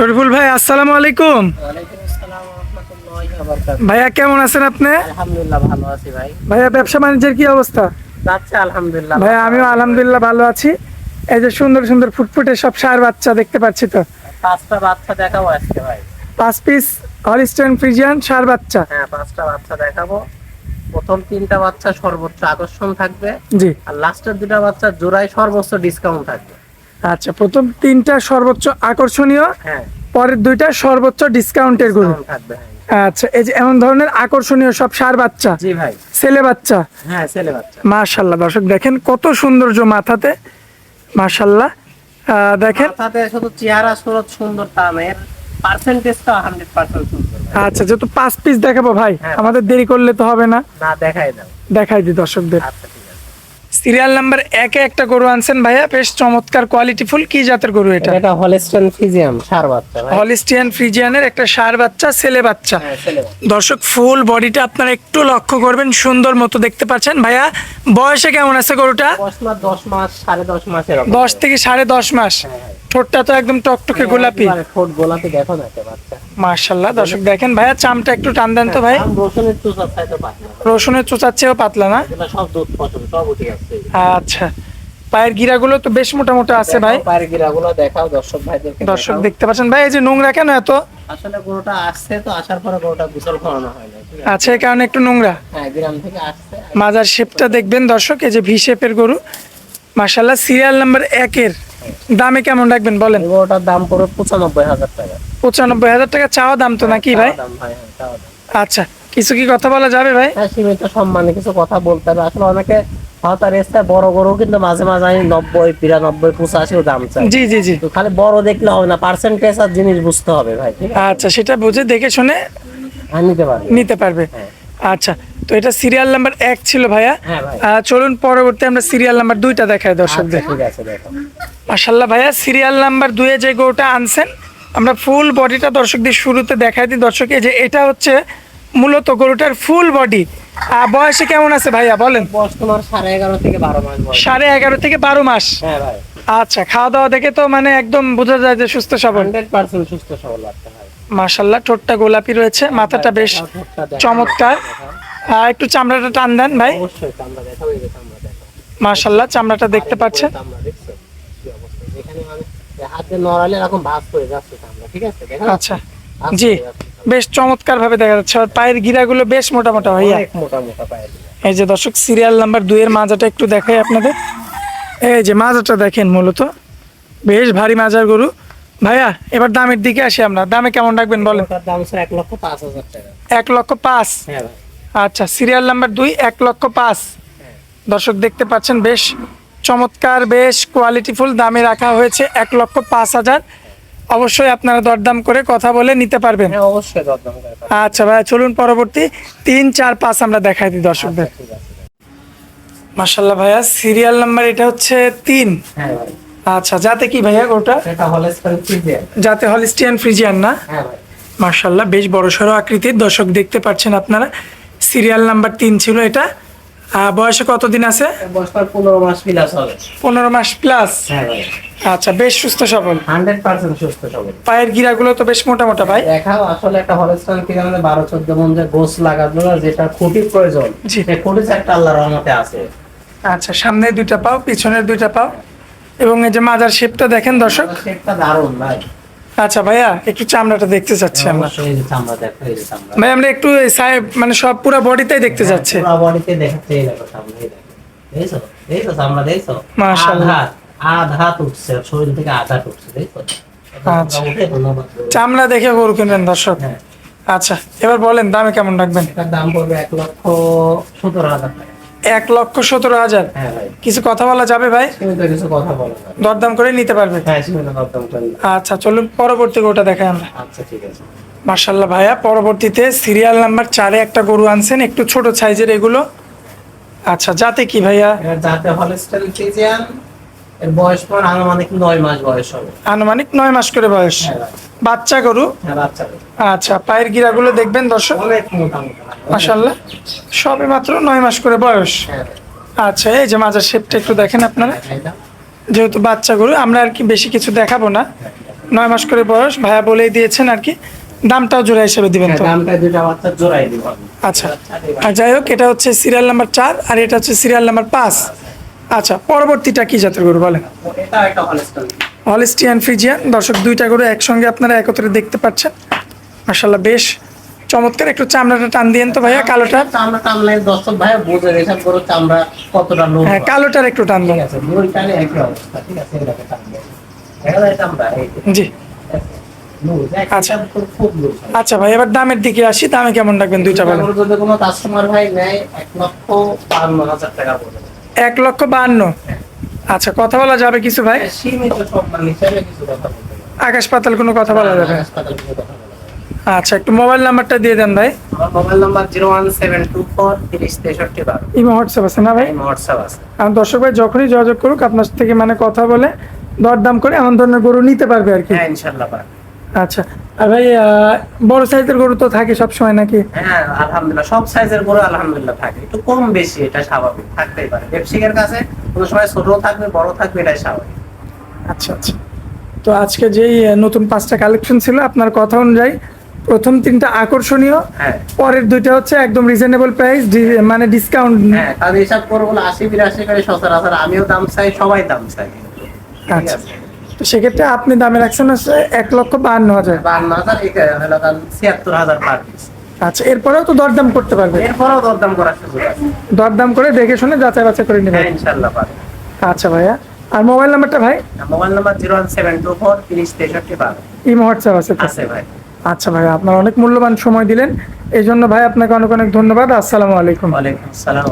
শরীফুল ভাই আসসালামু আলাইকুম। ভাইয়া কেমন আছেন আপনি? আলহামদুলিল্লাহ ভালো আছি ভাই। ভাইয়া ব্যবসা বাণিজ্যের কি অবস্থা? যাচ্ছে আলহামদুলিল্লাহ ভাইয়া আমিও আলহামদুলিল্লাহ ভালো আছি। এই যে সুন্দর সুন্দর ফুটফুটে সব সার বাচ্চা দেখতে পাচ্ছি তো। পাঁচটা বাচ্চা দেখাবো আজকে ভাই। পাঁচ পিস হলিস্টেন ফ্রিজিয়ান সার বাচ্চা। হ্যাঁ পাঁচটা বাচ্চা দেখাবো। প্রথম তিনটা বাচ্চা সর্বোচ্চ আকর্ষণ থাকবে। জি। আর লাস্টের দুটা বাচ্চা জোড়ায় সর্বোচ্চ ডিসকাউন্ট থাকবে। আচ্ছা প্রথম তিনটা সর্বোচ্চ আকর্ষণীয় হ্যাঁ। পরের দুইটা সর্বোচ্চ ডিসকাউন্টের গরু। থাকবে হ্যাঁ। আচ্ছা এই যে এমন ধরনের আকর্ষণীয় সব সার বাচ্চা ছেলে বাচ্চা? হ্যাঁ মাশাল্লাহ দর্শক দেখেন কত সৌন্দর্য মাথাতে মাশাল্লাহ। দেখেন। শুধু চেহারা সুরত সুন্দর তামের পার্সেন্টেজটা হান্ড্রেড পার্সেন্ট সুন্দর। আচ্ছা যেহেতু পাঁচ পিস দেখাবো ভাই হ্যাঁ। আমাদের দেরি করলে তো হবে না। না দেখাই দাও। দেখাই দিই দর্শকদের। আচ্ছা সিরিয়াল নাম্বার একে একটা গরু আনছেন ভাইয়া বেশ চমৎকার কোয়ালিটি ফুল। কি জাতের গরু এটা? এটা হলেস্টন ফিজিয়াম সার বাচ্চা ভাই। হলিস্টিয়ান ফ্রিজিয়ানের একটা সার বাচ্চা ছেলে বাচ্চা। হ্যাঁ ছেলে বাচ্চা। দর্শক ফুল বডিটা আপনারা একটু লক্ষ্য করবেন সুন্দর মতো দেখতে পাচ্ছেন। ভাইয়া বয়সে কেমন আছে গরুটা? দশ মাস সাড়ে দশ মাস এরকম দশ থেকে সাড়ে দশ মাস। ঠোঁটটা তো একদম টকটকে গোলাপি। একেবারে ঠোঁট গোলাপি দেখো না বাচ্চা মার্শাল্লাহ দর্শক দেখেন। ভাইয়া চামটা একটু টান দেন তো ভাই। রসুনের না রসুনের চোচার চেয়েও পাতলা না? আচ্ছা। পায়ের গিরাগুলো তো বেশ মোটা মোটা আছে ভাই। পায়ের গিরাগুলো দেখাও দর্শক ভাইদেরকে দর্শক দেখতে পাচ্ছেন। ভাই এই যে নোংরা কেন এত? আসলে গরুটা আসছে তো আসার পরে গরুটা গোসল করানো হয় না? আছে? এই কারণে একটু নোংরা? হ্যাঁ গ্রাম থেকে আসছে। মাজার শেপটা দেখবেন দর্শক এই যে ভি শেপের গরু। মার্শাল্লাহ সিরিয়াল নাম্বার একের। দামে কেমন রাখবেন বলেন? গরুটার দাম পঁচানব্বই হাজার টাকা। পঁচানব্বই হাজার টাকা চাওয়া দাম তো নাকি ভাই? ভাই হ্যাঁ আচ্ছা কিছু কি কথা বলা যাবে ভাই? হ্যাঁ সীমিত সম্মানে কিছু কথা বলতে হবে। আসলে অনেকে হয়তো রেস্তায় বড় গরু কিন্তু মাঝে মাঝে আমি নব্বই বিরানব্বই পঁচাশিও দাম চাই। জি জি জি। খালি বড় দেখলে হবে না পার্সেন্টেজ আর জিনিস বুঝতে হবে ভাই আচ্ছা সেটা বুঝে দেখে শুনে নিতে পারবে। নিতে পারবে। হ্যাঁ। আচ্ছা তো এটা সিরিয়াল নাম্বার এক ছিল ভাইয়া। হ্যাঁ চলুন পরবর্তী আমরা সিরিয়াল নাম্বার দুইটা দেখাই আচ্ছা দর্শকদের ঠিক মাশাল্লাহ ভাইয়া সিরিয়াল নাম্বার দুয়ে যে গরুটা আনছেন আমরা ফুল বডিটা দর্শকদের শুরুতে দেখাই দিই। দর্শক যে এটা হচ্ছে মূলত গরুটার ফুল বডি। বয়সে কেমন আছে ভাইয়া বলেন? বয়স তোমার সাড়ে এগারো থেকে বারো মাস সাড়ে এগারো থেকে বারো মাস? হ্যাঁ ভাই। আচ্ছা খাওয়া দাওয়া দেখে তো মানে একদম বোঝা যায় যে সুস্থ সবল। হান্ড্রেড পার্সেন্ট সুস্থ সবল মাশাল্লাহ ঠোঁটটা গোলাপি রয়েছে মাথাটা বেশ চমৎকার। একটু চামড়াটা টান দেন ভাই। মাশাল্লাহ চামড়াটা দেখতে পাচ্ছেন। মানে হাতে নড়ালে এরকম ভাঁজ করে যাচ্ছে চামড়া ঠিক আছে? আচ্ছা। জি। বেশ চমৎকার ভাবে দেখা যাচ্ছে। আর পায়ের গিরাগুলো বেশ মোটা মোটা ভাইয়া। মোটা মোটা পায়ের এই যে দর্শক সিরিয়াল নাম্বার দুইয়ের মাজাটা একটু দেখাই আপনাদের। এই যে মাজাটা দেখেন মূলত। বেশ ভারী মাজার গরু। ভাইয়া এবার দামের দিকে আসি আমরা। দামে কেমন রাখবেন বলেন? দাম এক লক্ষ পাঁচ হাজার টাকা। এক লক্ষ পাঁচ? হ্যাঁ আচ্ছা সিরিয়াল নাম্বার দুই এক লক্ষ পাঁচ। দর্শক দেখতে পাচ্ছেন বেশ চমৎকার বেশ কোয়ালিটিফুল দামে রাখা হয়েছে এক লক্ষ পাঁচ হাজার। অবশ্যই আপনারা দরদাম করে কথা বলে নিতে পারবেন। হ্যাঁ অবশ্যই দরদাম আচ্ছা ভাইয়া চলুন পরবর্তী তিন চার পাঁচ আমরা দেখাই দিই দর্শকদের। ঠিক আছে মার্শাল্লাহ ভাইয়া সিরিয়াল নাম্বার এটা হচ্ছে তিন। হ্যাঁ আচ্ছা যাতে কি ভাইয়া ওটা? যাতে হলিস্টিয়ান ফ্রিজিয়ান না? হ্যাঁ ভাই। মার্শাল্লাহ বেশ বড়সড় আকৃতির। দর্শক দেখতে পাচ্ছেন আপনারা সিরিয়াল নাম্বার তিন ছিল এটা। বয়সে কতদিন আছে? পনেরো মাস প্লাস হবে। পনেরো মাস প্লাস হ্যাঁ ভাই। আচ্ছা বেশ সুস্থ সবল। হান্ড্রেড পার্সেন্ট সুস্থ সবল। পায়ের গিরাগুলো তো বেশ মোটা মোটা ভাই। দেখাও আসলে একটা হলস্টাইন থেকে আমাদের বারো চোদ্দ মন যে গোস লাগানো না যেটা খুবই প্রয়োজন। সেই খুঁটি একটা আল্লাহ রহমতে আছে। আচ্ছা সামনে দুইটা পাও পিছনের দুইটা পাও এবং এই যে মাজার শেপটা দেখেন দর্শক। সেটা দারুণ ভাই। আচ্ছা ভাইয়া একটু চামড়াটা দেখতে চাচ্ছি আমরা। এই যে দেখো এই যে ভাই আমরা একটু এই সাহেব মানে সব পুরো বডিটাই দেখতে যাচ্ছে। পুরো বডিতে দেখাচ্ছে এই দেখো চামড়া এই দেখো। দেখছ? দেখছ চামড়া দেখছ? মাশাআল্লাহ। আধা আধা উঠছে শরীর থেকে আধা উঠছে আচ্ছা। চামড়া দেখে গরু কিনবেন দর্শক। হ্যাঁ। আচ্ছা এবার বলেন দামে কেমন রাখবেন? দাম পড়বে এক লক্ষ সতেরো হাজার টাকা। এক লক্ষ সতেরো হাজার? হ্যাঁ কিছু কথা বলা যাবে ভাই? কিছু কথা বলো না দরদাম করে নিতে পারবে? হ্যাঁ। আচ্ছা চলুন পরবর্তী গরুটা দেখাই আমরা। আচ্ছা ঠিক আছে। মার্শাল্লাহ ভাইয়া পরবর্তীতে সিরিয়াল নাম্বার চারে একটা গরু আনছেন একটু ছোট সাইজের এগুলো। আচ্ছা যাতে কি ভাইয়া? যাতে হলস্টাইন ফ্রিজিয়ান এর বয়স পর আনুমানিক নয় মাস বয়স হবে। আনুমানিক নয় মাস করে বয়স। হ্যাঁ বাচ্চা গরু? হ্যাঁ আচ্ছা পায়ের গিরাগুলো দেখবেন দর্শক? মার্শাল্লাহ সবে মাত্র নয় মাস করে বয়স। হ্যাঁ আচ্ছা এই যে মাজার শেপটা একটু দেখেন আপনারা। যেহেতু বাচ্চা গরু আমরা আর কি বেশি কিছু দেখাবো না। নয় মাস করে বয়স ভাইয়া বলেই দিয়েছেন আর কি। দামটাও জোড়া হিসেবে দিবেন তো। আচ্ছা। আর যাই হোক এটা হচ্ছে সিরিয়াল নাম্বার চার আর এটা হচ্ছে সিরিয়াল নাম্বার পাঁচ। আচ্ছা পরবর্তীটা কি জাতের গরু বলেন? হলিস্টিয়ান ফ্রিজিয়ান দর্শক দুইটা গরু একসঙ্গে আপনারা একত্রে দেখতে পাচ্ছেন। মাসাল্লাহ বেশ চমৎকার। একটু চামড়াটা টান দিয়েন তো ভাইয়া কালোটা। চামড়া টামলাই দর্শক ভাই বুঝে এসব করে চামড়া কতটা লোক হ্যাঁ কালোটার একটু টান দেন। আছে দুই টানে একই অবস্থা ঠিক আছে এটাকে টানবে দেখা যায় চামড়া এই যে, জি। আচ্ছা। আচ্ছা ভাই এবার দামের দিকে আসি দামে কেমন রাখবেন দুইটা বলেন। যদি কোনো কাস্টমার ভাই নেয় এক লক্ষ বান্ন হাজার টাকা পড়বে। এক লক্ষ বাহান্ন। আচ্ছা কথা বলা যাবে কিছু ভাই। আকাশ পাতাল কোনো কথা বলা যাবে। আচ্ছা একটু মোবাইল নাম্বারটা দিয়ে দেন ভাই। আমার mobile number zero one seven two four তিরিশ তেষট্টি বারো। ইমো হোয়াটসঅ্যাপ আছে না ভাই? এই হোয়াটসঅ্যাপ আছে। আর দর্শক ভাই যখনই যোগাযোগ করুক আপনার থেকে মানে কথা বলে দরদাম করে এমন ধরনের গরু নিতে পারবে আর কি। হ্যাঁ ইনশাল্লাহ আচ্ছা ভাই বড় সাইজের গরু তো থাকে সব সময় নাকি? হ্যাঁ আলহামদুলিল্লাহ। সব সাইজের গরু আলহামদুলিল্লাহ থাকে। একটু কম বেশি এটা স্বাভাবিক। থাকতেই পারে। ব্যবসায়ীর কাছে কোনো সময় ছোট থাকবে বড় থাকবে এটাই স্বাভাবিক। আচ্ছা আচ্ছা। তো আজকে যেই নতুন পাঁচটা কালেকশন ছিল আপনার কথা অনুযায়ী প্রথম তিনটা আকর্ষণীয় হ্যাঁ। পরের দুইটা হচ্ছে একদম রিজনেবল প্রাইস মানে ডিসকাউন্ট হ্যাঁ তাহলে হিসাব করে বলে আশি বিরাশি করে সচরাচর আমিও দাম চাই সবাই দাম চাই। আচ্ছা। তো সেক্ষেত্রে আপনি দামে রাখছেন হচ্ছে এক লক্ষ বাহান্ন হাজার। বান্ন হাজার এটা হলো ছিয়াত্তর হাজার পার পিস আচ্ছা এরপরেও তো দরদাম করতে পারবে। এরপরেও দরদাম করার সুযোগ আছে। দরদাম করে দেখে শুনে যাচাই বাছাই করে নেবেন। হ্যাঁ ইনশাল্লাহ আচ্ছা ভাইয়া আর মোবাইল নাম্বারটা ভাই? Mobile number zero one seven two four তিরিশ তেষট্টি বারো। ইমো হোয়াটসঅ্যাপ আছে আছে ভাই। আচ্ছা ভাই আপনার অনেক মূল্যবান সময় দিলেন। এই জন্য ভাই আপনাকে অনেক অনেক ধন্যবাদ। আসসালামু আলাইকুম। ওয়ালাইকুম আসসালাম।